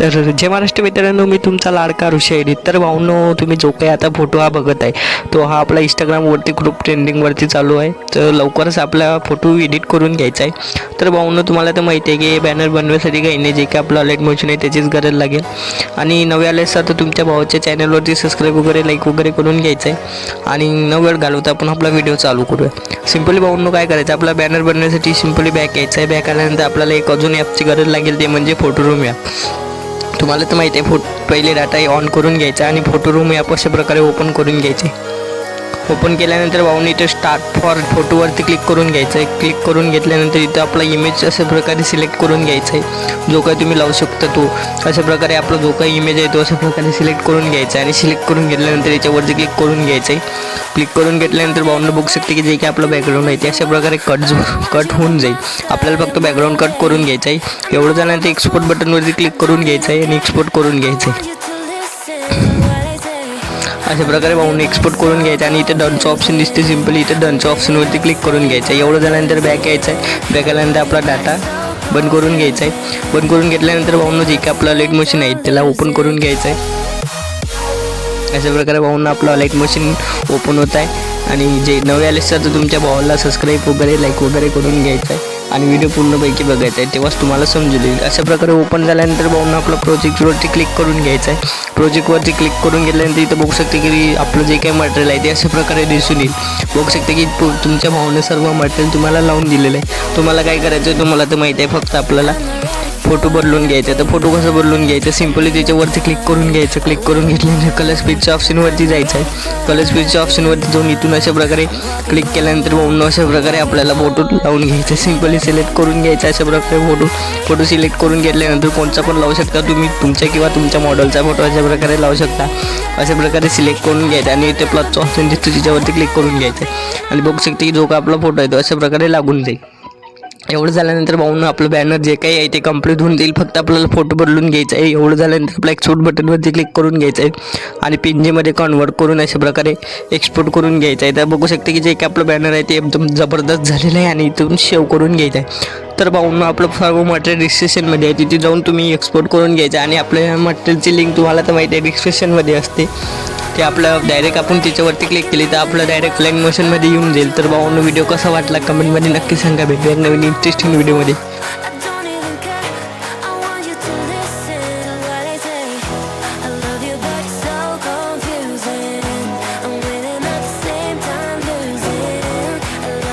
तर जय महाराष्ट्र मित्रांनो मी तुमचा लाडका ऋषी तर भाऊनो तुम्ही जो काही आता फोटो हा बघत आहे तो हा आपला इंस्टाग्रामवरती खूप ट्रेंडिंगवरती चालू आहे. तर लवकरच आपला फोटो एडिट करून घ्यायचा आहे. तर भाऊनो तुम्हाला तर माहिती आहे की बॅनर बनवण्यासाठी काही नाही जे काही आपलं लाइट मोशन आहे त्याचीच गरज लागेल. आणि नवे आले तर तुमच्या भावाच्या चॅनलवरती सबस्क्राईब वगैरे लाईक वगैरे करून घ्यायचं आहे. आणि न वेळ घालवता आपण आपला व्हिडिओ चालू करूया. सिम्पली भाऊनो काय करायचं? आपला बॅनर बनवण्यासाठी सिम्पली बॅक घ्यायचा आहे. बॅक आल्यानंतर आपल्याला एक अजून ॲपची गरज लागेल ते म्हणजे फोटो रूम ॲप तुम्हाला तर माहिती आहे फोट पहिले डाटा ऑन करून घ्यायचा आणि फोटो रूम या अशा प्रकारे ओपन करून घ्यायचे. ओपन केल्यानंतर भाऊने इथे स्टार्ट फॉर फोटोवरती क्लिक करून घ्यायचं आहे क्लिक करून घेतल्यानंतर इथं आपला इमेज अशा प्रकारे सिलेक्ट करून घ्यायचा आहे जो काही तुम्ही लावू शकता तो. अशा प्रकारे आपला जो काही इमेज आहे तो अशा प्रकारे सिलेक्ट करून घ्यायचा आहे आणि सिलेक्ट करून घेतल्यानंतर याच्यावरती क्लिक करून घ्यायचं आहे क्लिक करून घेतल्यानंतर भाऊंना बघू शकते की जे काही आपलं बॅकग्राऊंड आहे ते अशा प्रकारे कट कट होऊन जाईल. आपल्याला फक्त बॅकग्राऊंड कट करून घ्यायचं आहे एवढं झाल्यानंतर एक्सपोर्ट बटनवरती क्लिक करून घ्यायचं आहे आणि एक्सपोर्ट करून घ्यायचं आहे अशा प्रकारे पाहून एक्सपोर्ट करून घ्यायचं आणि इथे डनचं ऑप्शन दिसते सिम्पली इथे डनचं ऑप्शनवरती क्लिक करून घ्यायचं. आहे एवढं झाल्यानंतर बॅक यायचं आहे बॅक आल्यानंतर आपला डाटा बंद करून घ्यायचा आहे बंद करून घेतल्यानंतर भाऊन जे आपलं लाइट मशीन आहे त्याला ओपन करून घ्यायचं आहे अशा प्रकारे पाहून आपलं लाइट मशीन ओपन होत आहे आणि जे नवे आले असतात तर तुमच्या भावाला सबस्क्राईब वगैरे लाईक वगैरे करून घ्यायचं आहे आणि व्हिडिओ पूर्णपैकी बघायचा आहे तेव्हाच तुम्हाला समजून येईल. अशा प्रकारे ओपन झाल्यानंतर भाऊन आपलं प्रोजेक्टवरती क्लिक करून घ्यायचं आहे. प्रोजेक्टवरती क्लिक करून घेतल्यानंतर इथं बघू शकते की आपलं जे काही मटेरियल आहे ते अशा प्रकारे दिसून येईल. बघू शकते की तुमच्या भावाने सर्व मटेरियल तुम्हाला लावून दिलेलं आहे. तुम्हाला काय करायचं आहे तुम्हाला तर माहिती आहे फक्त आपल्याला फोटो बदलून घ्यायचा. तर फोटो कसं बदलून घ्यायचं? सिम्पली त्याच्यावरती क्लिक करून घ्यायचं. क्लिक करून घेतल्यानंतर कलर स्पीडच्या ऑप्शनवरती जायचं आहे. कलर स्पीडच्या ऑप्शनवरती जाऊन इथून अशा प्रकारे क्लिक केल्यानंतर बघून अशा प्रकारे आपल्याला फोटो लावून घ्यायचं सिम्पली सिलेक्ट करून घ्यायचं अशा प्रकारे फोटो फोटो सिलेक्ट करून घेतल्यानंतर कोणचा पण लावू शकता तुम्ही. तुमच्या किंवा तुमच्या मॉडेलचा फोटो अशा प्रकारे लावू शकता. अशा प्रकारे सिलेक्ट करून घ्यायचं आणि ते प्लसचं ऑप्शन दिसतो तिच्यावरती क्लिक करून घ्यायचं आणि बघू शकते की जो का आपला फोटो आहे तो अशा प्रकारे लागून जाईल. एवढं झाल्यानंतर भाऊन आपलं बॅनर जे काही आहे ते कंप्लीट होऊन जाईल. फक्त आपल्याला फोटो बदलून घ्यायचा आहे. एवढं झाल्यानंतर आपला एक्सपोर्ट बटनवरती क्लिक करून घ्यायचं आहे. आणि पिंजेमध्ये कन्वर्ट करून अशा प्रकारे एक्सपोर्ट करून घ्यायचं आहे. तर बघू शकते की जे काही आपलं बॅनर आहे ते एकदम जबरदस्त झालेलं आहे आणि इथून सेव्ह करून घ्यायचं आहे. तर भाऊन आपलं सर्व मटेरियल डिस्क्रिप्शनमध्ये आहे. तिथे जाऊन तुम्ही एक्सपोर्ट करून घ्यायचं आणि आपल्या मटेरियलची लिंक तुम्हाला तर माहिती आहे डिस्क्रिप्शनमध्ये असते. ते आपलं डायरेक्ट आपण त्याच्यावरती क्लिक केली तर आपलं डायरेक्ट लाईन मोशनमध्ये येऊन जाईल. तर भाऊन व्हिडिओ कसा वाटला कमेंटमध्ये नक्की सांगा. भेटूया नवीन इंटरेस्टिंग व्हिडिओमध्ये